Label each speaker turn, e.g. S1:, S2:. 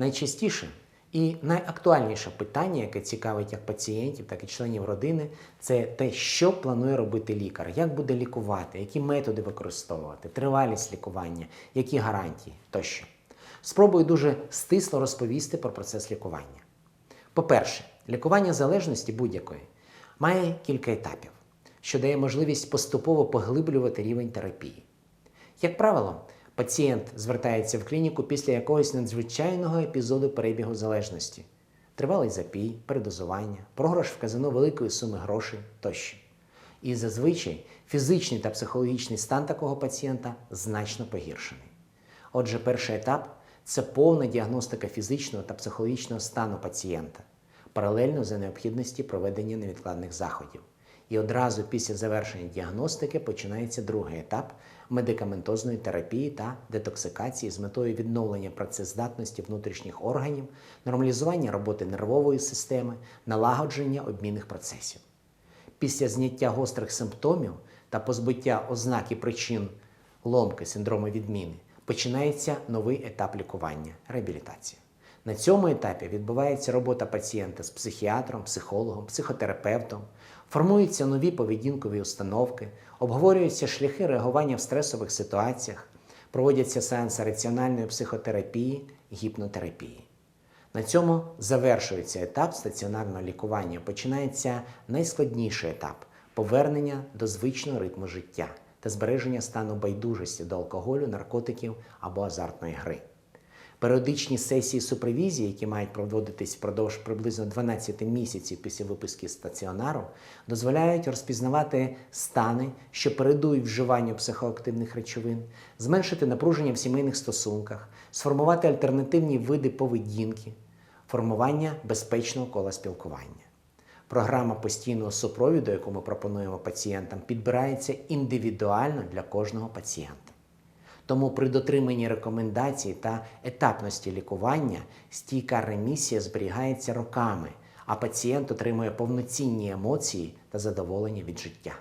S1: Найчастіше і найактуальніше питання, яке цікавить як пацієнтів, так і членів родини, це те, що планує робити лікар, як буде лікувати, які методи використовувати, тривалість лікування, які гарантії тощо. Спробую дуже стисло розповісти про процес лікування. По-перше, лікування залежності будь-якої має кілька етапів, що дає можливість поступово поглиблювати рівень терапії. Як правило, пацієнт звертається в клініку після якогось надзвичайного епізоду перебігу залежності, тривалий запій, передозування, програш в казино великої суми грошей тощо. І зазвичай фізичний та психологічний стан такого пацієнта значно погіршений. Отже, перший етап це повна діагностика фізичного та психологічного стану пацієнта, паралельно за необхідності проведення невідкладних заходів. І одразу після завершення діагностики починається другий етап медикаментозної терапії та детоксикації з метою відновлення працездатності внутрішніх органів, нормалізування роботи нервової системи, налагодження обмінних процесів. Після зняття гострих симптомів та позбуття ознак і причин ломки синдрому відміни починається новий етап лікування реабілітація. На цьому етапі відбувається робота пацієнта з психіатром, психологом, психотерапевтом, формуються нові поведінкові установки, обговорюються шляхи реагування в стресових ситуаціях, проводяться сеанси раціональної психотерапії, гіпнотерапії. На цьому завершується етап стаціонарного лікування. Починається найскладніший етап повернення до звичного ритму життя та збереження стану байдужості до алкоголю, наркотиків або азартної гри. Періодичні сесії супровізії, які мають проводитись впродовж приблизно 12 місяців після виписки стаціонару, дозволяють розпізнавати стани, що передують вживанню психоактивних речовин, зменшити напруження в сімейних стосунках, сформувати альтернативні види поведінки, формування безпечного кола спілкування. Програма постійного супровіду, яку ми пропонуємо пацієнтам, підбирається індивідуально для кожного пацієнта. Тому при дотриманні рекомендацій та етапності лікування стійка ремісія зберігається роками, а пацієнт отримує повноцінні емоції та задоволення від життя.